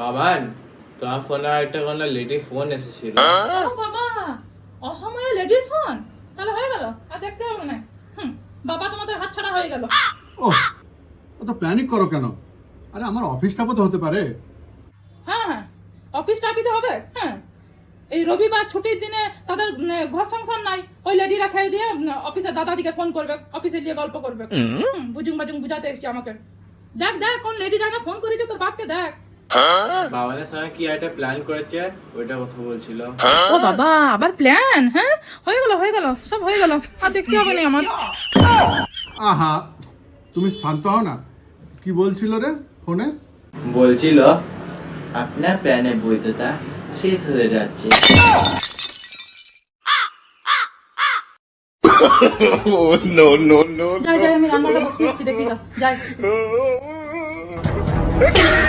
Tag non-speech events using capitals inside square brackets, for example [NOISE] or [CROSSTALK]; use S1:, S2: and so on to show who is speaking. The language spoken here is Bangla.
S1: বাবান তোমার ফোনে একটা কোনো লেডি ফোন এসেছিল।
S2: বাবা অসময়ে লেডির ফোন? তাহলে হয়ে গেল আর দেখতে হবে না। হুম বাবা তোমাদের হাত ছাড়া হয়ে গেল।
S3: ও অত প্যানিক করো কেন? আরে আমার অফিসটাও তো হতে পারে।
S2: হ্যাঁ হ্যাঁ অফিস টাপিতে হবে। হ্যাঁ এই রবিবার ছুটির দিনে তাদের ঘর সংসার নাই। ওই লেডিরা খেয়ে দিয়ে অফিসের দাদাদিকে ফোন করবে অফিসে গিয়ে গল্প করবে। হুম, বুজুং বাজুং বুঝাতে এসছি আমাকে। দেখ দেখ কোন লেডিটা না ফোন করেছে তোর বাপকে দেখ।
S1: বাবানের সঙ্গে কি একটা প্ল্যান করেছে? ওইটা কথা বলছিল।
S2: ও বাবা আবার প্ল্যান হ্যাঁ? হয়ে গেল হয়ে গেল সব হয়ে গেল। আর দেখতে হবে না আমার।
S3: আহা তুমি শান্ত হও না। কি বলছিল রে ফোনে?
S1: বলছিল আপনার প্ল্যানের বৈধতা শেষ হয়ে যাচ্ছে।
S2: যাই যাই আমি রান্নাটা বসিয়ে এসছি দেখি যাই। [LAUGHS]